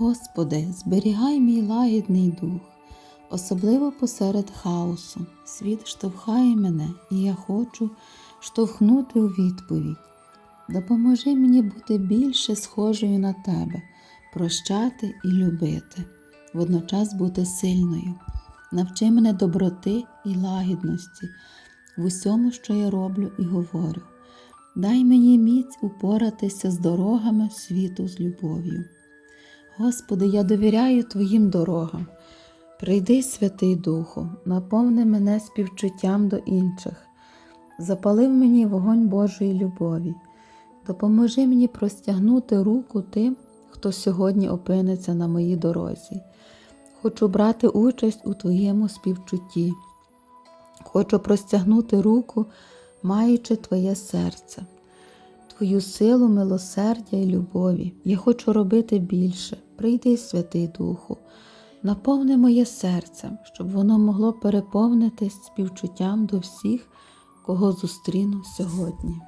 Господи, зберігай мій лагідний дух, особливо посеред хаосу. Світ штовхає мене, і я хочу штовхнути у відповідь. Допоможи мені бути більше схожою на тебе, прощати і любити, водночас бути сильною. Навчи мене доброти і лагідності в усьому, що я роблю і говорю. Дай мені міць упоратися з дорогами світу з любов'ю. Господи, я довіряю Твоїм дорогам. Прийди, Святий Духу, наповни мене співчуттям до інших, запали в мені вогонь Божої любові, допоможи мені простягнути руку тим, хто сьогодні опиниться на моїй дорозі. Хочу брати участь у Твоєму співчутті. Хочу простягнути руку, маючи Твоє серце, Твою силу, милосердя і любові. Я хочу робити більше. Прийди, Святий Духу, наповни моє серце, щоб воно могло переповнитись співчуттям до всіх, кого зустріну сьогодні.